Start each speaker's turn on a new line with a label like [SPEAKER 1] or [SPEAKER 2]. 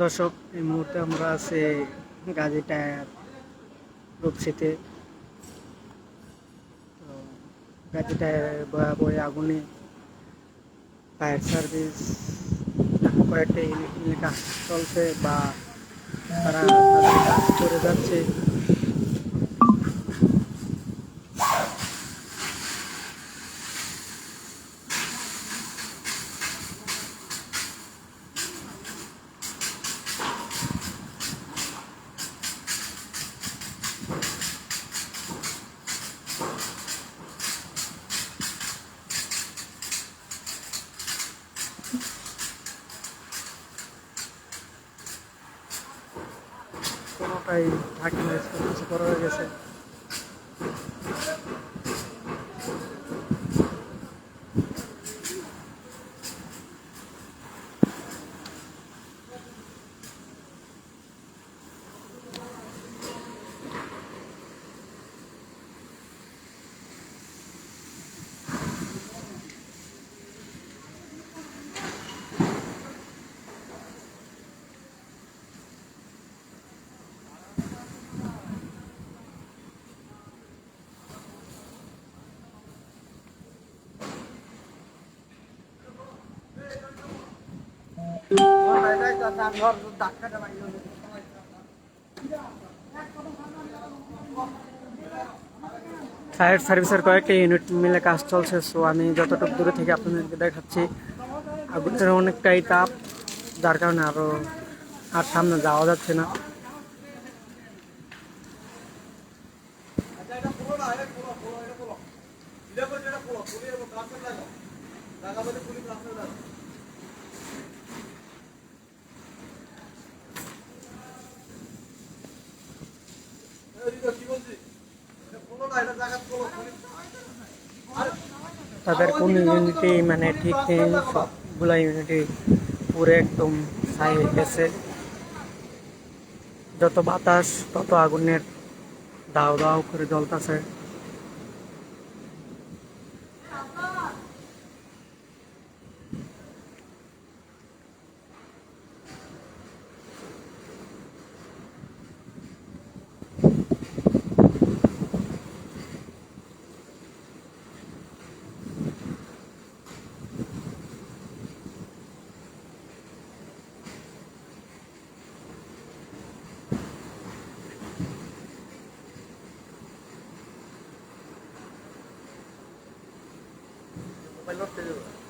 [SPEAKER 1] দর্শক, এই মুহূর্তে আমরা আছি গাজী টায়ার রূপসিতে। তো গাজী টায়ার ভয়াবহ আগুনে ফায়ার সার্ভিস, কয়েকটা কাজ চলছে বা তারা কাজ করে যাচ্ছে। কোনোটাই ঢাকি কিছু করা হয়ে গেছে। ফায়ার সার্ভিসের কয়েকটা ইউনিট মিলে কাজ চলছে সো আমি যতটুকু দূরে থেকে আপনাদেরকে দেখাচ্ছি আগুনের অনেকটাই তাপ যার কারণে আরও আর সামনে যাওয়া যাচ্ছে না তাদের কোন ইউনিটি মানে ঠিক নেই, সবগুলা ইউনিটি পুরো একদম ছাই হয়ে গেছে। যত বাতাস, তত আগুনের দাও দাও করে জ্বলতেছে। pelote,